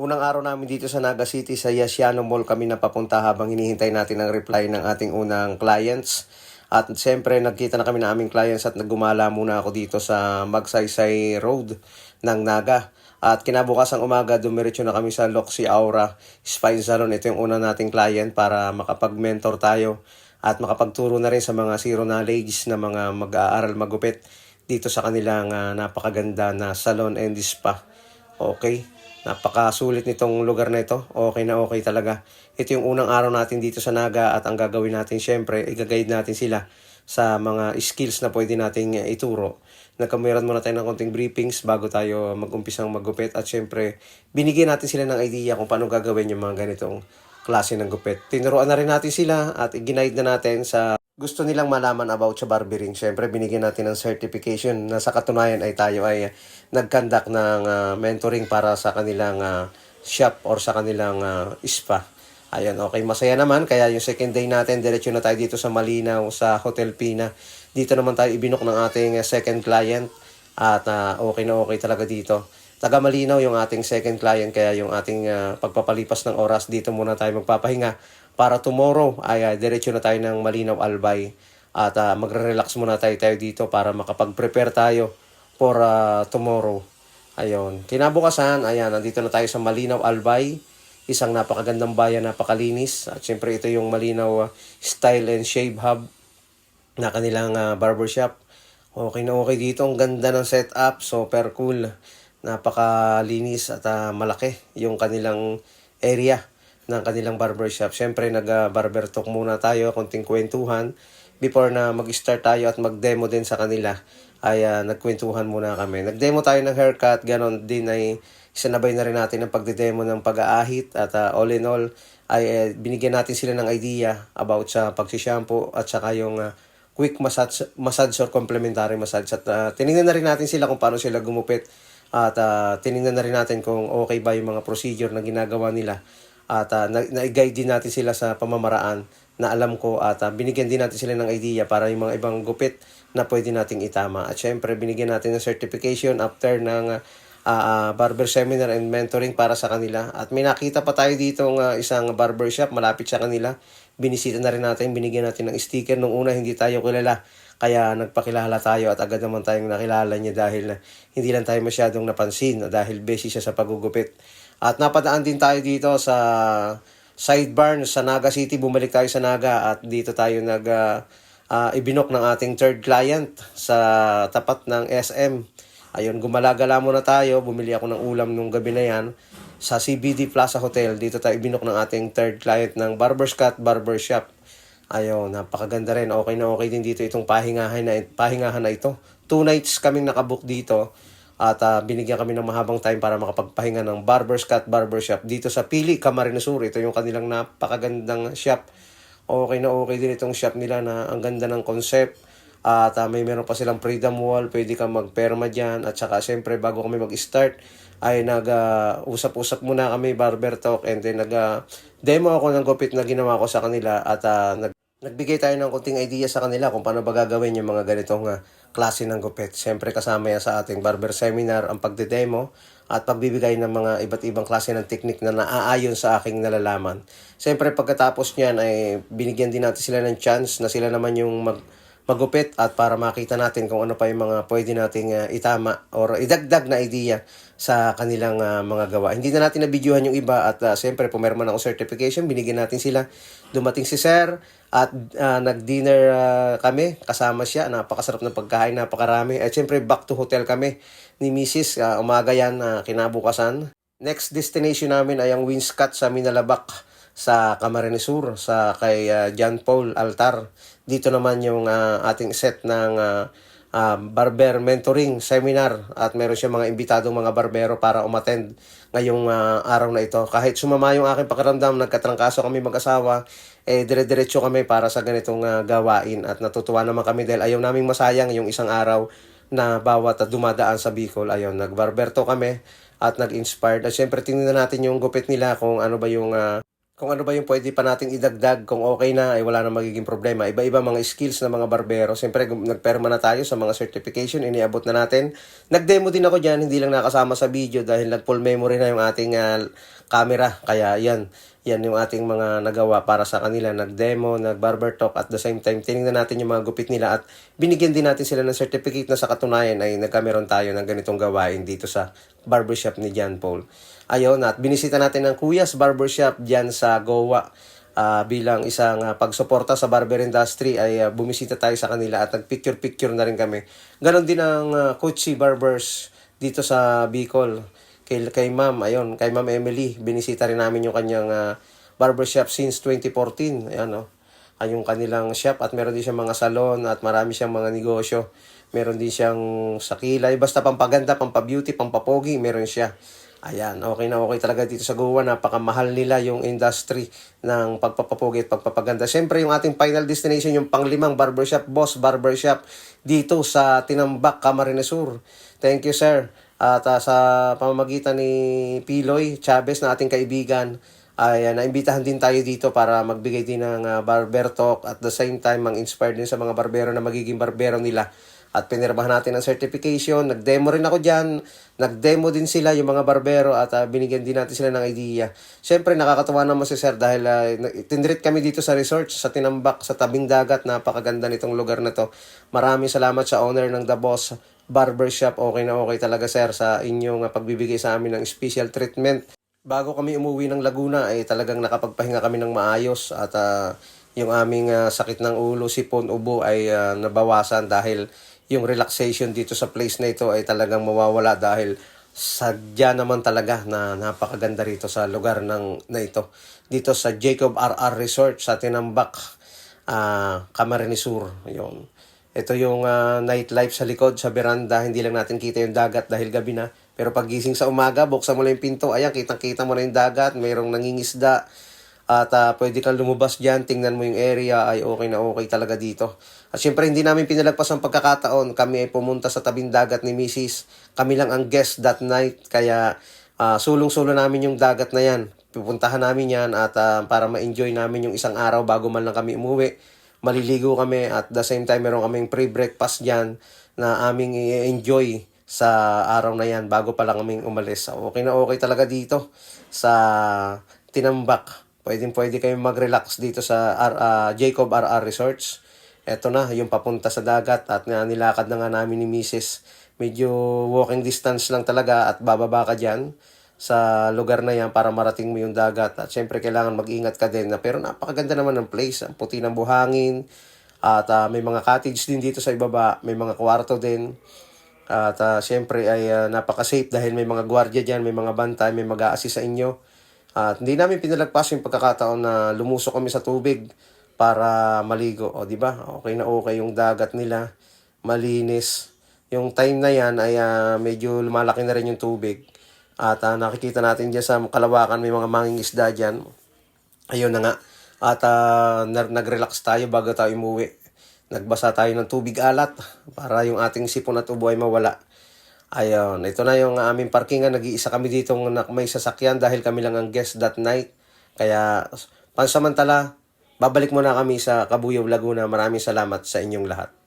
Unang araw namin dito sa Naga City sa Yasiano Mall kami napapunta habang hinihintay natin ang reply ng ating unang clients. At siyempre nagkita na kami ng aming clients at nagumala muna ako dito sa Magsaysay Road ng Naga. At kinabukasan umaga, dumiretso na kami sa Loxy Aura Spine Salon. Ito yung una nating client para makapag-mentor tayo at makapagturo na rin sa mga zero knowledge na mga mag-aaral magupit dito sa kanilang ah, napakaganda na salon and spa. Okay? Napakasulit nitong lugar na ito. Okay na okay talaga. Ito yung unang araw natin dito sa Naga at ang gagawin natin syempre, i-guide natin sila sa mga skills na pwede nating eh, ituro. Nagkameron muna tayo ng konting briefings bago tayo mag-umpisang magupit at syempre, binigyan natin sila ng idea kung paano gagawin yung mga ganitong klase ng gupit. Tinuruan na rin natin sila at ginaid na natin sa gusto nilang malaman about sa barbering. Siyempre, binigyan natin ng certification na sa katunayan ay tayo ay nag-conduct ng ah, mentoring para sa kanilang ah, shop or sa kanilang ah, spa. Ayan, okay. Masaya naman. Kaya yung second day natin, diretso na tayo dito sa Malinaw, sa Hotel Pina. Dito naman tayo ibinok ng ating second client. At ah, okay na okay talaga dito. Taga Malinaw yung ating second client. Kaya yung ating ah, pagpapalipas ng oras, dito muna tayo magpapahinga. Para tomorrow ay ah, diretso na tayo ng Malinaw Albay. At ah, magre-relax muna tayo, tayo dito para makapag-prepare tayo for ah, tomorrow. Ayun. Kinabukasan, ayan, nandito na tayo sa Malinaw Albay. Isang napakagandang bayan, napakalinis. At syempre ito yung Malinaw Style and Shave Hub na kanilang ah, barbershop. Okay na okay dito. Ang ganda ng setup. Super cool. Napakalinis at ah, malaki yung kanilang area ng kanilang barbershop. Syempre nag-barber talk muna tayo, konting kwentuhan. Before na mag-start tayo at mag-demo din sa kanila, ay ah, nagkwentuhan muna kami. Nag-demo tayo ng haircut, ganon din ay isanabay na rin natin ang pagdedemo ng pag-aahit at ah, all in all ay eh, binigyan natin sila ng idea about sa pagsishampoo at saka yung ah, quick massage, massage or complementary massage. At ah, tinignan na rin natin sila kung paano sila gumupit at ah, tinignan na rin natin kung okay ba yung mga procedure na ginagawa nila at uh, na- na-guide din natin sila sa pamamaraan na alam ko at ah, binigyan din natin sila ng idea para yung mga ibang gupit na pwede nating itama. At syempre, binigyan natin ng certification after ng ah, ah, barber seminar and mentoring para sa kanila. At may nakita pa tayo dito ng isang barber shop malapit sa kanila. Binisita na rin natin, binigyan natin ng sticker. Nung una, hindi tayo kilala. Kaya nagpakilala tayo at agad naman tayong nakilala niya dahil hindi lang tayo masyadong napansin dahil busy siya sa pagugupit. At napadaan din tayo dito sa sidebar sa Naga City. Bumalik tayo sa Naga at dito tayo nag ah, ah, ibinok ng ating third client sa tapat ng SM. Ayun, gumalagala muna tayo. Bumili ako ng ulam nung gabi na yan sa CBD Plaza Hotel. Dito tayo ibinok ng ating third client ng Barber's Cut Barbershop. Ayun, napakaganda rin. Okay na okay din dito itong pahingahan na, pahingahan na ito. Two nights kaming nakabook dito. At ah, binigyan kami ng mahabang time para makapagpahinga ng Barber's Cut Barbershop dito sa Pili, Camarines Sur. Ito yung kanilang napakagandang shop. Okay na okay din itong shop nila na ang ganda ng concept. At ah, may meron pa silang freedom wall, pwede kang magperma dyan. At saka syempre bago kami mag-start ay nag-usap-usap muna kami barber talk and then nag-demo ako ng gupit na ginawa ko sa kanila at ah, nag Nagbigay tayo ng kunting idea sa kanila kung paano ba gagawin yung mga ganitong ah, klase ng gupit. Siyempre kasama yan sa ating barber seminar ang pagdedemo at pagbibigay ng mga iba't ibang klase ng teknik na naaayon sa aking nalalaman. Siyempre pagkatapos niyan ay binigyan din natin sila ng chance na sila naman yung mag magupit at para makita natin kung ano pa yung mga pwede nating ah, itama or idagdag na idea sa kanilang ah, mga gawa. Hindi na natin na-videohan yung iba at uh, siyempre pumirma na ako certification, binigyan natin sila. Dumating si Sir at ah, nag-dinner ah, kami, kasama siya, napakasarap ng pagkain, napakarami. At siyempre back to hotel kami ni Mrs. ah, umaga yan, ah, kinabukasan. Next destination namin ay ang Winscott sa Minalabak sa Camarines Sur sa kay ah, John Paul Altar. Dito naman yung ah, ating set ng ah, ah, barber mentoring seminar at meron siya mga imbitadong mga barbero para umattend ngayong ah, araw na ito. Kahit sumama yung aking pakiramdam, nagkatrangkaso kami mag-asawa, eh dire-diretso kami para sa ganitong ah, gawain at natutuwa naman kami dahil ayaw naming masayang yung isang araw na bawat dumadaan sa Bicol. Ayun, nagbarberto kami at nag-inspired. At syempre, tingnan natin yung gupit nila kung ano ba yung ah, kung ano ba yung pwede pa nating idagdag kung okay na ay wala na magiging problema. Iba-iba mga skills ng mga barbero. Siyempre nagperma na tayo sa mga certification, iniabot na natin. Nag-demo din ako dyan, hindi lang nakasama sa video dahil nag-full memory na yung ating ah, camera. Kaya yan, yan yung ating mga nagawa para sa kanila. Nag-demo, nag-barber talk at the same time tinignan natin yung mga gupit nila at binigyan din natin sila ng certificate na sa katunayan ay nagkameron tayo ng ganitong gawain dito sa barbershop ni John Paul. Ayun, at binisita natin ng Kuyas Barbershop dyan sa Goa. Ah, bilang isang ah, pagsuporta sa barber industry ay ah, bumisita tayo sa kanila at nagpicture-picture na rin kami. Ganon din ang uh, Kutsi Barbers dito sa Bicol. Kay, kay ma'am, ayun, kay ma'am Emily, binisita rin namin yung kanyang ah, barbershop since 2014. Ayan, oh. Ay, yung kanilang shop at meron din siyang mga salon at marami siyang mga negosyo. Meron din siyang sakilay, basta pampaganda, pampabeauty, pampapogi, meron siya. Ayan, okay na okay talaga dito sa Goa. Napakamahal nila yung industry ng pagpapapogi at pagpapaganda. Siyempre, yung ating final destination, yung panglimang barbershop, Boss Barbershop, dito sa Tinambak, Camarines Sur. Thank you, sir. At ah, sa pamamagitan ni Piloy Chavez na ating kaibigan, ay uh, naimbitahan din tayo dito para magbigay din ng ah, barber talk at the same time mang-inspire din sa mga barbero na magiging barbero nila at pinirmahan natin ang certification. Nag-demo rin ako dyan. Nag-demo din sila yung mga barbero at ah, binigyan din natin sila ng idea. Siyempre, nakakatawa naman si Sir dahil uh, tinreat kami dito sa resort, sa Tinambak, sa tabing dagat. Napakaganda nitong lugar na to. Maraming salamat sa owner ng The Boss Barbershop. Okay na okay talaga, Sir, sa inyong ah, pagbibigay sa amin ng special treatment. Bago kami umuwi ng Laguna ay talagang nakapagpahinga kami ng maayos at ah, yung aming ah, sakit ng ulo, sipon, ubo ay ah, nabawasan dahil yung relaxation dito sa place na ito ay talagang mawawala dahil sadya naman talaga na napakaganda rito sa lugar ng na ito. Dito sa Jacob RR Resort sa Tinambak, ah Camarines Sur. Yun. Ito yung ah, nightlife sa likod, sa veranda. Hindi lang natin kita yung dagat dahil gabi na. Pero pagising sa umaga, buksan mo lang yung pinto. Ayan, kitang-kita mo na yung dagat. Mayroong nangingisda. At ah, pwede kang lumabas dyan, tingnan mo yung area, ay okay na okay talaga dito. At syempre, hindi namin pinalagpas ang pagkakataon. Kami ay pumunta sa tabing dagat ni Mrs. Kami lang ang guest that night, kaya ah, sulong-sulo namin yung dagat na yan. Pupuntahan namin yan at ah, para ma-enjoy namin yung isang araw bago man lang kami umuwi. Maliligo kami at the same time meron kaming pre-breakfast dyan na aming i-enjoy sa araw na yan bago pa lang kaming umalis. Okay na okay talaga dito sa Tinambak. Pwedeng pwede kayo mag-relax dito sa R, ah, Jacob RR Resorts. Eto na, yung papunta sa dagat at na, nilakad na nga namin ni Mrs. Medyo walking distance lang talaga at bababa ka dyan sa lugar na yan para marating mo yung dagat. At syempre kailangan mag-ingat ka din. Na, pero napakaganda naman ng place. Ang puti ng buhangin. At ah, may mga cottage din dito sa ibaba. May mga kwarto din. At ah, syempre ay ah, napaka-safe dahil may mga gwardiya dyan, may mga bantay, may mag assist sa inyo. At hindi namin pinalagpas yung pagkakataon na lumusok kami sa tubig para maligo. O, di ba? Okay na okay yung dagat nila. Malinis. Yung time na yan ay ah, medyo lumalaki na rin yung tubig. At ah, nakikita natin dyan sa kalawakan may mga manging isda dyan. Ayun na nga. At na- nag-relax tayo bago tayo umuwi. Nagbasa tayo ng tubig alat para yung ating sipon at ubo ay mawala. Ayun, ito na yung aming parkingan. Nag-iisa kami dito may sasakyan dahil kami lang ang guest that night. Kaya pansamantala, babalik muna kami sa Kabuyaw, Laguna. Maraming salamat sa inyong lahat.